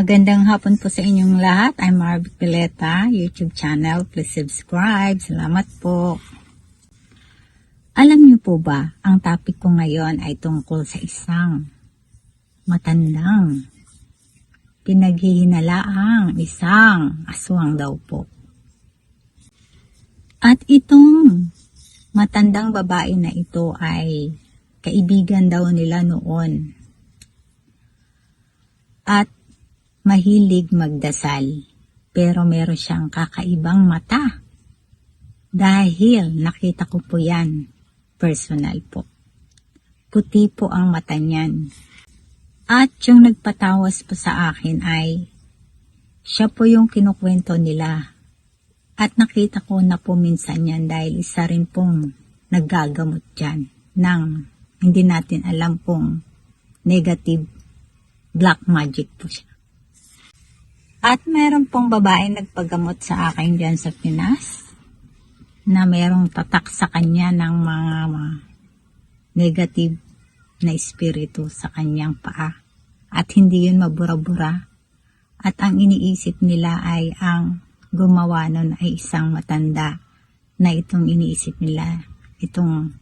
Magandang hapon po sa inyong lahat. I'm Marvic Pileta, YouTube channel. Please subscribe. Salamat po. Alam niyo po ba, ang topic ko ngayon ay tungkol sa isang matandang pinaghihinalaang isang aswang daw po. At itong matandang babae na ito ay kaibigan daw nila noon. At mahilig magdasal. Pero meron siyang kakaibang mata. Dahil nakita ko po yan. Personal po. Puti po ang mata niyan. At yung nagpatawas po sa akin ay siya po yung kinukwento nila. At nakita ko na po minsan yan dahil isa rin pong naggagamot dyan ng hindi natin alam pong negative black magic po siya. At meron pong babae nagpagamot sa akin dyan sa Pinas na merong tatak sa kanya ng mga, mga negative na espiritu sa kanyang paa. At hindi yun mabura-bura. At ang iniisip nila ay ang gumawa nun ay isang matanda na itong iniisip nila, itong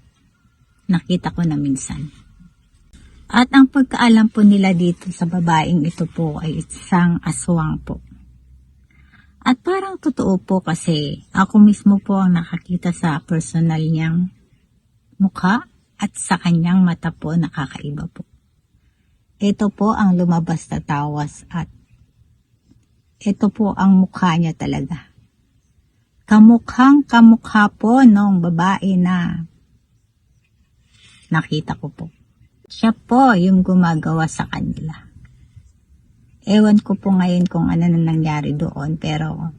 nakita ko na minsan. At ang pagkaalam po nila dito sa babaeng ito po ay isang aswang po. At parang totoo po kasi ako mismo po ang nakakita sa personal niyang mukha at sa kanyang mata po nakakaiba po. Ito po ang lumabas na tawas at ito po ang mukha niya talaga. Kamukhang kamukha po nung babae na nakita ko po. Siya po yung gumagawa sa kanila. Ewan ko po ngayon kung ano na nangyari doon pero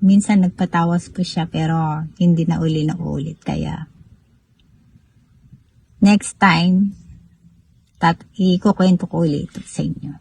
minsan nagpatawas po siya pero hindi na uli na ulit kaya next time tat ikukwento ko ulit sa inyo.